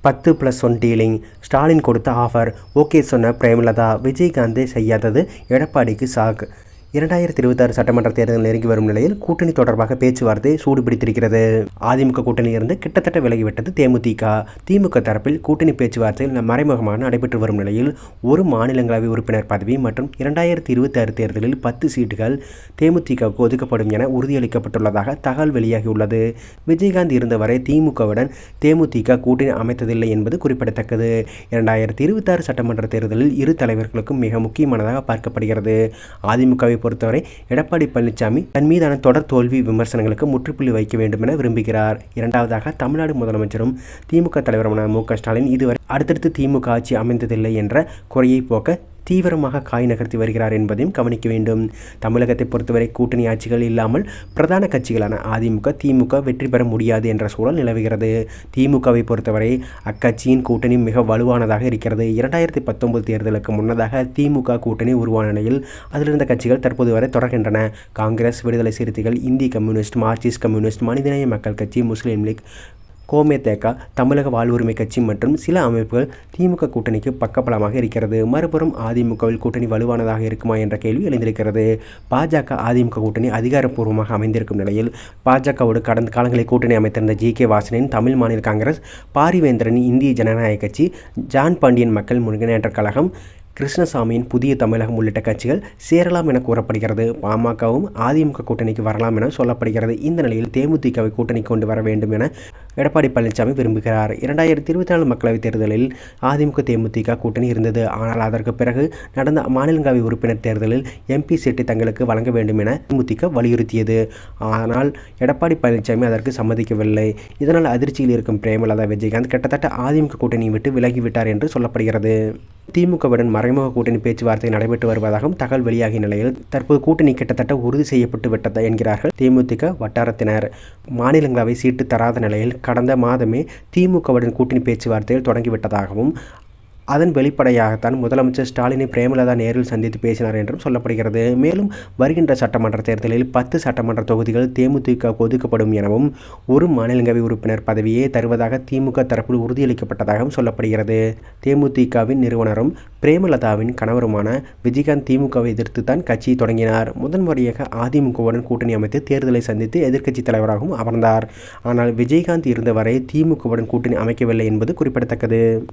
பத்து plus one dealing Stalin கொடுத்த offer okay சொன்ன பிரேமலதா. விஜயகாந்த் செய்யாதது எடப்பாடிக்கு சாக்கு. இரண்டாயிரத்தி இருபத்தாறு சட்டமன்ற தேர்தல் நெருங்கி வரும் நிலையில் கூட்டணி தொடர்பாக பேச்சுவார்த்தை சூடுபிடித்திருக்கிறது. அதிமுக கூட்டணியிலிருந்து கிட்டத்தட்ட விலகிவிட்டது தேமுதிக. திமுக தரப்பில் கூட்டணி பேச்சுவார்த்தையில் மறைமுகமாக நடைபெற்று வரும் நிலையில் ஒரு மாநிலங்களவை உறுப்பினர் பதவி மற்றும் இரண்டாயிரத்தி இருபத்தி ஆறு தேர்தலில் பத்து சீட்டுகள் தேமுதிகவுக்கு ஒதுக்கப்படும் என உறுதியளிக்கப்பட்டுள்ளதாக தகவல் வெளியாகியுள்ளது. விஜயகாந்த் இருந்தவரை திமுகவுடன் தேமுதிக கூட்டணி அமைத்ததில்லை என்பது குறிப்பிடத்தக்கது. இரண்டாயிரத்தி இருபத்தாறு சட்டமன்ற தேர்தலில் இரு தலைவர்களுக்கும் மிக முக்கியமானதாக பார்க்கப்படுகிறது. அதிமுகவை பொறுத்தவரை எடப்பாடி பழனிசாமி தன் மீதான தொடர் தோல்வி விமர்சனங்களுக்கு முற்றுப்புள்ளி வைக்க வேண்டும் என விரும்புகிறார். இரண்டாவதாக தமிழ்நாடு முதலமைச்சரும் திமுக தலைவருமான மு க ஸ்டாலின் இதுவரை அடுத்தடுத்து திமுக ஆட்சி அமைந்ததில்லை என்ற குறையை போக்க தீவிரமாக காய் நகர்த்தி வருகிறார் என்பதையும் கவனிக்க வேண்டும். தமிழகத்தை பொறுத்தவரை கூட்டணி ஆட்சிகள் இல்லாமல் பிரதான கட்சிகளான அதிமுக திமுக வெற்றி பெற முடியாது என்ற சூழல் நிலவுகிறது. திமுகவை பொறுத்தவரை அக்கட்சியின் கூட்டணி மிக வலுவானதாக இருக்கிறது. இரண்டாயிரத்தி பத்தொன்பது தேர்தலுக்கு முன்னதாக திமுக கூட்டணி உருவான நிலையில் அதிலிருந்த கட்சிகள் தற்போது வரை தொடர்கின்றன. காங்கிரஸ் விடுதலை சிறுத்தைகள் இந்திய கம்யூனிஸ்ட் மார்க்சிஸ்ட் கம்யூனிஸ்ட் மனிதநேய மக்கள் கட்சி முஸ்லீம் லீக் கோமேதேக தமிழக வாழ்வுரிமை கட்சி மற்றும் சில அமைப்புகள் திமுக கூட்டணிக்கு பக்கபலமாக இருக்கிறது. மறுபுறம் அதிமுகவில் கூட்டணி வலுவானதாக இருக்குமா என்ற கேள்வி எழுந்திருக்கிறது. பாஜக அதிமுக கூட்டணி அதிகாரப்பூர்வமாக அமைந்திருக்கும் நிலையில் பாஜகவோடு கடந்த காலங்களில் கூட்டணி அமைத்திருந்த ஜி. கே. வாசனின் தமிழ் மாநில காங்கிரஸ் பாரிவேந்திரன் இந்திய ஜனநாயக கட்சி ஜான் பாண்டியன் மக்கள் முன்னேற்ற கழகம் கிருஷ்ணசாமியின் புதிய தமிழகம் உள்ளிட்ட கட்சிகள் சேரலாம் என கூறப்படுகிறது. பாமகவும் அதிமுக கூட்டணிக்கு வரலாம் என சொல்லப்படுகிறது. இந்த நிலையில் தேமுதிகவை கூட்டணி கொண்டு வர வேண்டும் என எடப்பாடி பழனிசாமி விரும்புகிறார். இரண்டாயிரத்தி இருபத்தி நாலு மக்களவைத் தேர்தலில் அதிமுக தேமுதிக கூட்டணி இருந்தது. ஆனால் அதற்கு பிறகு நடந்த மாநிலங்களவை உறுப்பினர் தேர்தலில் எம்பி சீட்டை தங்களுக்கு வழங்க வேண்டும் என தேமுதிக வலியுறுத்தியது. ஆனால் எடப்பாடி பழனிசாமி அதற்கு சம்மதிக்கவில்லை. இதனால் அதிர்ச்சியில் இருக்கும் பிரேமலதா விஜயகாந்த் கிட்டத்தட்ட அதிமுக கூட்டணியை விட்டு விலகிவிட்டார் என்று சொல்லப்படுகிறது. திமுகவுடன் மறைமுக கூட்டணி பேச்சுவார்த்தை நடைபெற்று வருவதாகவும் தகவல் வெளியாகிய நிலையில் தற்போது கூட்டணி கிட்டத்தட்ட உறுதி செய்யப்பட்டு விட்டது என்கிறார்கள் தேமுதிக வட்டாரத்தினர். மாநிலங்களவை சீட்டு தராத நிலையில் கடந்த மாதமே திமுகவுடன் கூட்டணி பேச்சுவார்த்தையில் தொடங்கிவிட்டதாகவும் அதன் வெளிப்படையாகத்தான் முதலமைச்சர் ஸ்டாலினை பிரேமலதா நேரில் சந்தித்து பேசினார் என்றும் சொல்லப்படுகிறது. மேலும் வருகின்ற சட்டமன்ற தேர்தலில் பத்து சட்டமன்ற தொகுதிகள் தேமுதிக ஒதுக்கப்படும் எனவும் ஒரு மாநிலங்களவை உறுப்பினர் பதவியே தருவதாக திமுக தரப்பில் உறுதியளிக்கப்பட்டதாகவும் சொல்லப்படுகிறது. தேமுதிகவின் நிறுவனரும் பிரேமலதாவின் கணவருமான விஜயகாந்த் திமுகவை எதிர்த்து தான் கட்சியை தொடங்கினார். முதன்முறையாக அதிமுகவுடன் கூட்டணி அமைத்து தேர்தலை சந்தித்து எதிர்க்கட்சித் தலைவராகவும் அமர்ந்தார். ஆனால் விஜயகாந்த் இருந்தவரை திமுகவுடன் கூட்டணி அமைக்கவில்லை என்பது குறிப்பிடத்தக்கது.